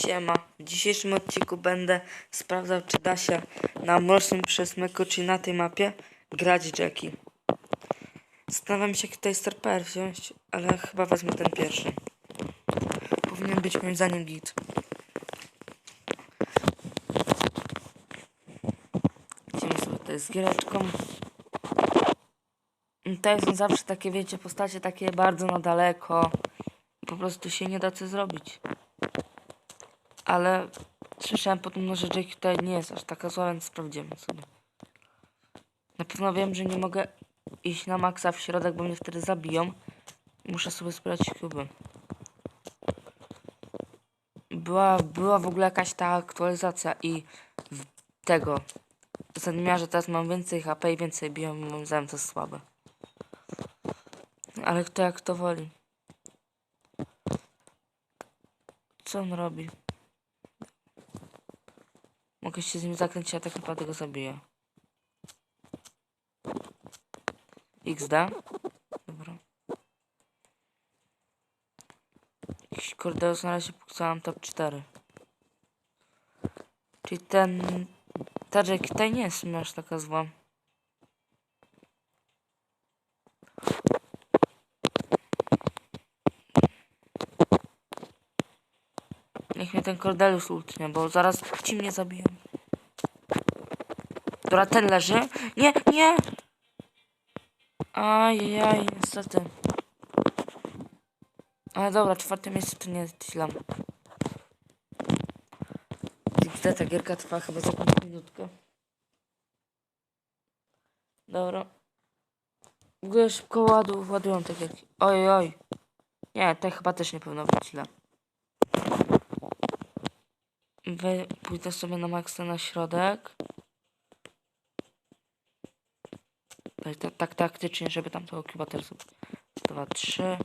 Siema. W dzisiejszym odcinku będę sprawdzał, czy da się na mrocznym przesmyku, czyli na tej mapie, grać Jackie. Zastanawiam się, tutaj starper wziąć, ale chyba wezmę ten pierwszy. Powinien być moim zdaniem git. Idziemy sobie tutaj z giereczką. Tutaj są zawsze takie, wiecie, postacie takie bardzo na daleko. Po prostu się nie da co zrobić. Ale słyszałem potem, że Jake tutaj nie jest aż taka zła, więc sprawdzimy sobie. Na pewno wiem, że nie mogę iść na maksa w środek, bo mnie wtedy zabiją. Muszę sobie zbierać kuby. Była, była w ogóle jakaś ta aktualizacja i tego zadmiarze teraz mam więcej HP i więcej biją, moim zdaniem to jest słabe. Ale kto jak to woli. Co on robi? Mogę się z nim zakręcić, a tak naprawdę go zabiję. XD? Dobra. Jakiś Cordeus na razie pokazałam top 4. Czyli ten... Ta Jackie tutaj nie jest aż taka zła. Niech mnie ten Cordelius ultnie, bo zaraz ci mnie zabiją. Dobra, ten leży. Nie, nie! Ajajaj, niestety. Ale dobra, czwarte miejsce to nie źle. XD ta gierka trwa chyba za jakąś minutkę. Dobra. W ogóle szybko ładu, ładują tak jak... Oj, oj. Nie, to chyba też nie powinno być źle. Wy, pójdę sobie na maksa na środek. Tak, tak, tak taktycznie, żeby tam tego chyba też. Dwa, trzy.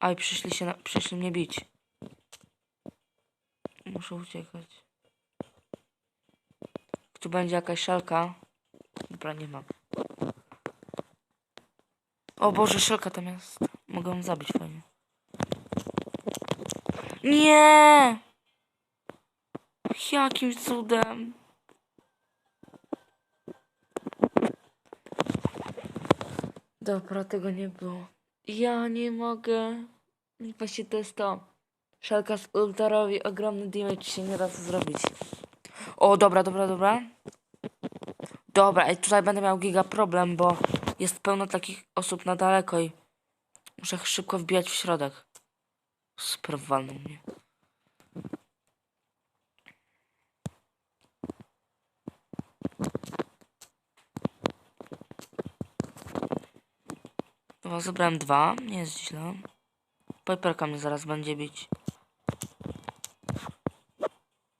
Aj, przyszli się na, przyszli mnie bić. Muszę uciekać. Tu będzie jakaś szalka. Dobra, nie mam. O Boże, szalka tam jest. Mogę ją zabić fajnie. Nie! Jakim cudem? Dobra, tego nie było. Ja nie mogę. Właśnie to jest to. Szalka z ulta robi ogromny damage, się nie da co zrobić. O, dobra, dobra, dobra. Dobra, i tutaj będę miał giga problem, bo jest pełno takich osób na daleko i muszę szybko wbijać w środek. Super walnął mnie. Dobra, zebrałem dwa, nie jest źle. Piperka mnie zaraz będzie bić.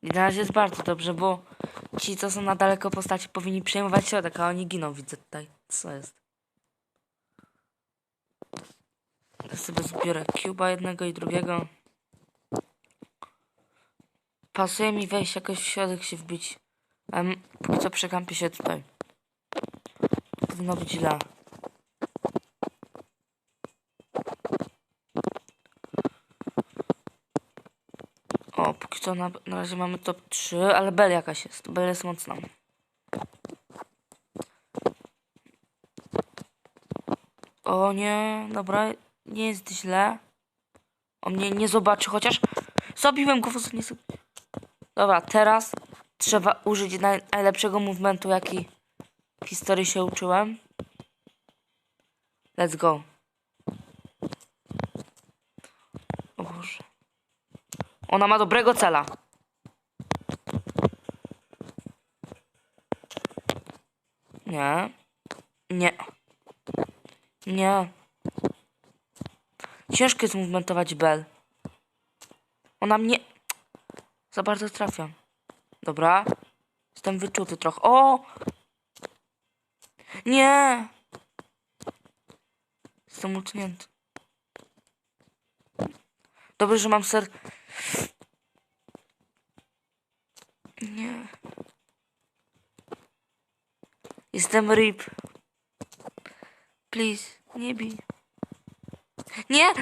I na razie jest bardzo dobrze, bo ci, co są na daleko postaci, powinni przejmować środek, a oni giną, widzę tutaj. Co jest? Ja sobie zbiorę cuba jednego i drugiego. Pasuje mi wejść jakoś w środek się wbić. Um, póki co przekampię się tutaj. Powinno być źle. O, póki co na, na razie mamy top 3, ale Bell jakaś jest. Bell jest mocna. O nie, dobra, nie jest źle. On mnie nie zobaczy, chociaż zabiłem go w ostatniej Dobra, teraz trzeba użyć naj, najlepszego movementu, jaki w historii się uczyłem. Let's go. O Boże. Ona ma dobrego cela. Nie. Nie. Nie. Ciężko jest movementować Bell. Ona mnie... Za bardzo trafia. Dobra. Jestem wyczuty trochę. O! Nie! Jestem utknięty. Dobrze, że mam ser... Nie. Jestem rip. Please, nie bij. Nie!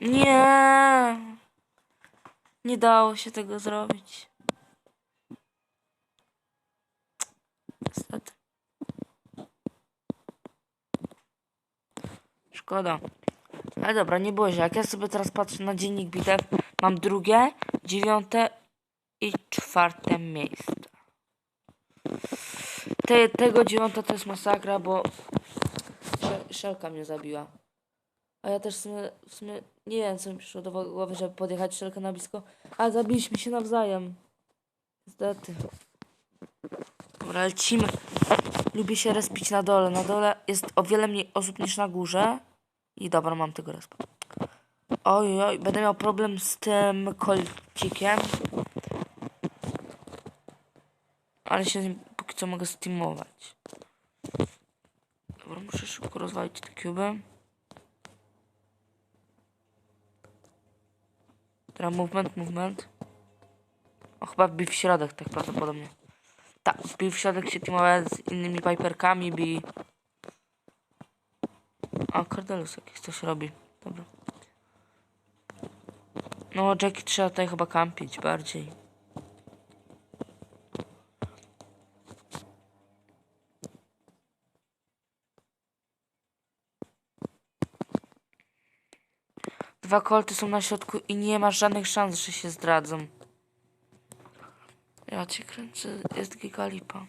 Nie! Nie dało się tego zrobić. Niestety. Szkoda. Ale dobra, nie było źle. Jak ja sobie teraz patrzę na dziennik bitew, mam drugie, dziewiąte i czwarte miejsce. Te, tego dziewiąte to jest masakra, bo szelka mnie zabiła. A ja też w sumie, w sumie nie wiem, co mi przyszło do głowy, żeby podjechać szelkę na blisko. Ale zabiliśmy się nawzajem. Niestety. Dobra, lecimy. Lubię się respić na dole. Na dole jest o wiele mniej osób niż na górze. I dobra, mam tego respa. Oj, oj, będę miał problem z tym kolcikiem. Ale się póki co mogę steamować. Dobra, muszę szybko rozwalić te kuby. Teraz movement, movement. O, chyba wbił w środek, tak prawdopodobnie. Tak, wbił w środek się teamowałem z innymi piperkami, bi... A, Cordelus jakiś coś robi. Dobra. No, Jackie trzeba tutaj chyba kampić bardziej. Dwa kolty są na środku i nie masz żadnych szans, że się zdradzą. Ja cię kręcę, jest gigalipa.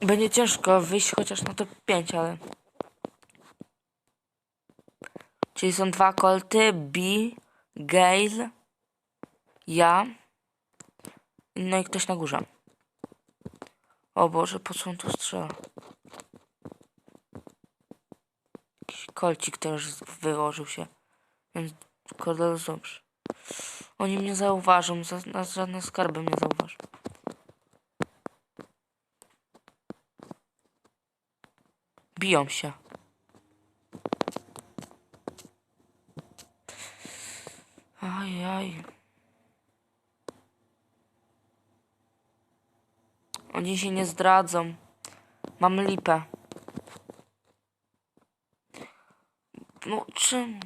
Będzie ciężko wyjść chociaż na top 5, ale... Czyli są dwa kolty, B, Gale, ja, no i ktoś na górze. O Boże, po co on tu strzela? Kolcik też wyłożył się. Więc Cordelus dobrze. Oni mnie zauważą, za, na żadne skarby mnie zauważą. Biją się. Aj, aj. Oni się nie zdradzą. Mam lipę. No czym?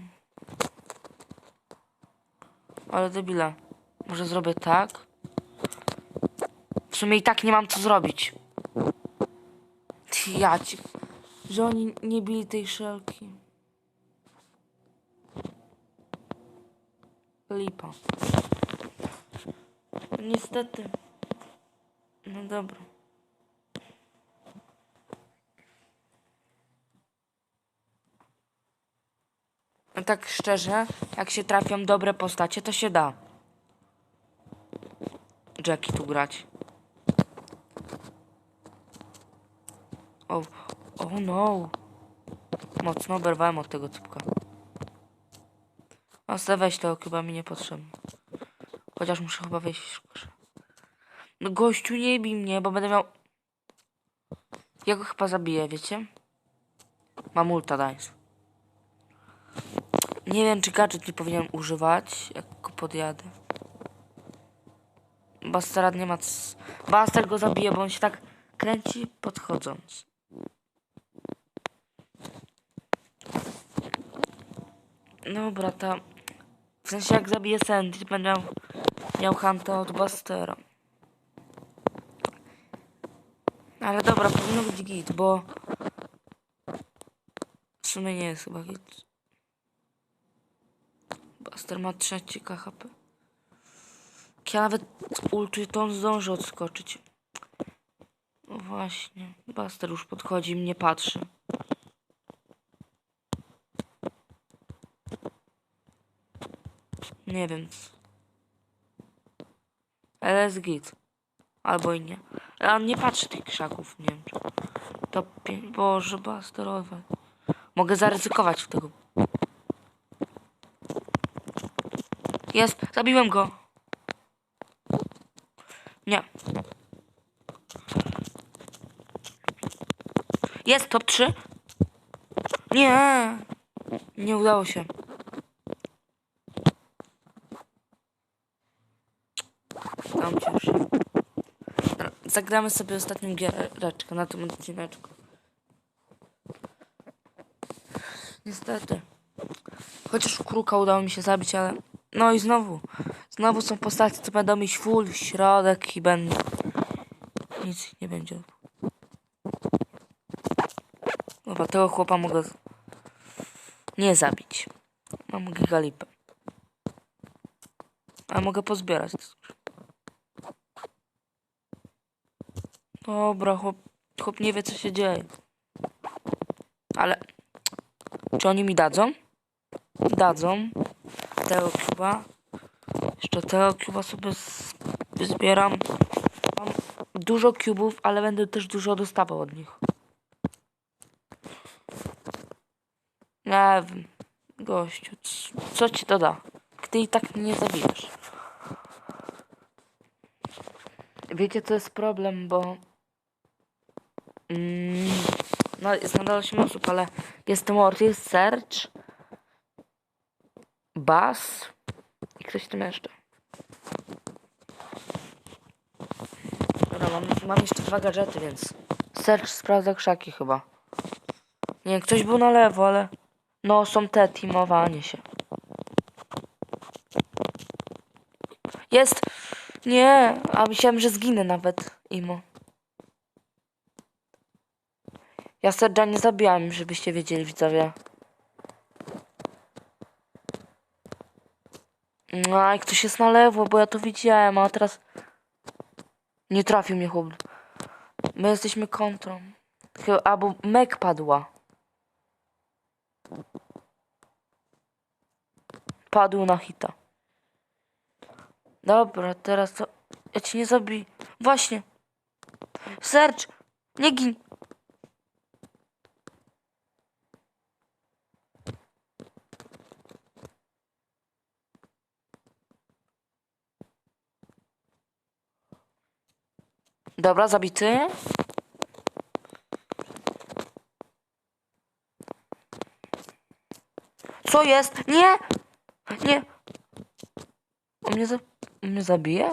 Ale debile. Może zrobię tak? W sumie i tak nie mam co zrobić. Ja ci... Że oni nie bili tej szelki. Lipa. Niestety. No dobra. No tak szczerze, jak się trafią dobre postacie, to się da. Jackie tu grać. O, oh no. Mocno oberwałem od tego typka. A se weź to, chyba mi niepotrzebne. Chociaż muszę chyba wejść w grze. No gościu, nie bij mnie, bo będę miał... Ja go chyba zabiję, wiecie? Mam ulta, dice. Nie wiem, czy gadżet nie powinienem używać, jak go podjadę. Bastard nie ma... Bastard go zabije, bo on się tak kręci podchodząc. Dobra, ta... W sensie jak zabiję Sandy, będę miał, miał od Bastera. Ale dobra, powinno być git, bo... W sumie nie jest chyba git. Buster ma trzeci KHP. Ja nawet ultuję, to on zdąży odskoczyć. No właśnie. Buster już podchodzi mnie patrzy. Nie wiem. Jest git. Albo i nie. Ale on nie patrzy tych krzaków, nie wiem. Czy... To. Boże, Busterowe. Mogę zaryzykować w tego. Jest, zabiłem go. Nie. Jest, top 3. Nie. Nie udało się. Tam cię Zagramy sobie ostatnią giereczkę na tym odcineczku. Niestety. Chociaż kruka udało mi się zabić, ale... No i znowu. Znowu są postacie, co będą mieć full, środek i będą... Nic nie będzie. Dobra, tego chłopa mogę... Nie zabić. Mam gigalipę. A mogę pozbierać. Dobra, chłop, chłop nie wie co się dzieje. Ale... Czy oni mi dadzą? Dadzą. Tego kuba. Jeszcze tego kuba sobie zbieram. Mam dużo kubów, ale będę też dużo dostawał od nich. Nie wiem. Gościu, co ci to da? Ty i tak mnie nie zabijesz. Wiecie, co jest problem, bo... Mm, no, jest nadal 8 osób, ale jest Mortis, Serge, Bas i ktoś tam jeszcze. Dobra, mam, mam jeszcze dwa gadżety, więc... Serge sprawdza krzaki chyba. Nie, ktoś był na lewo, ale... No, są te, teamowanie się. Jest! Nie! A myślałem, że zginę nawet, Imo. Ja Serge'a nie zabijałem, żebyście wiedzieli, widzowie. No, jak ktoś jest na lewo, bo ja to widziałem, a teraz... Nie trafił mnie chłop. My jesteśmy kontrą. Chyba, albo Meg padła. Padł na hita. Dobra, teraz to... Ja cię nie zabiję. Właśnie. Serge! Nie gin! Dobra, zabity. Co jest? Nie! Nie! On mnie, za... On mnie zabije?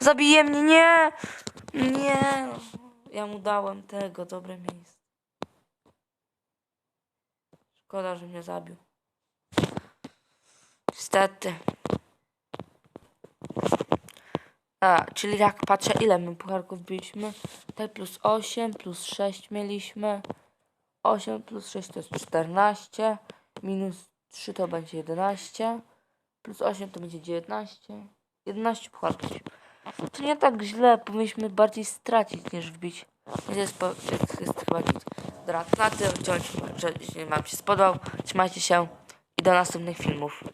Zabije mnie, nie! Nie! Ja mu dałem tego, dobre miejsce. Szkoda, że mnie zabił. Niestety. A, czyli jak patrzę, ile my pucharków byliśmy? Tutaj plus 8, plus 6 mieliśmy. 8 plus 6 to jest 14. Minus 3 to będzie 11. Plus 8 to będzie 19. 11 pucharków. To nie tak źle, powinniśmy bardziej stracić niż wbić. Więc Jest, po, jest, chyba git. Dobra, na tym wciąż, że Wam się spodobał. Trzymajcie się i do następnych filmów.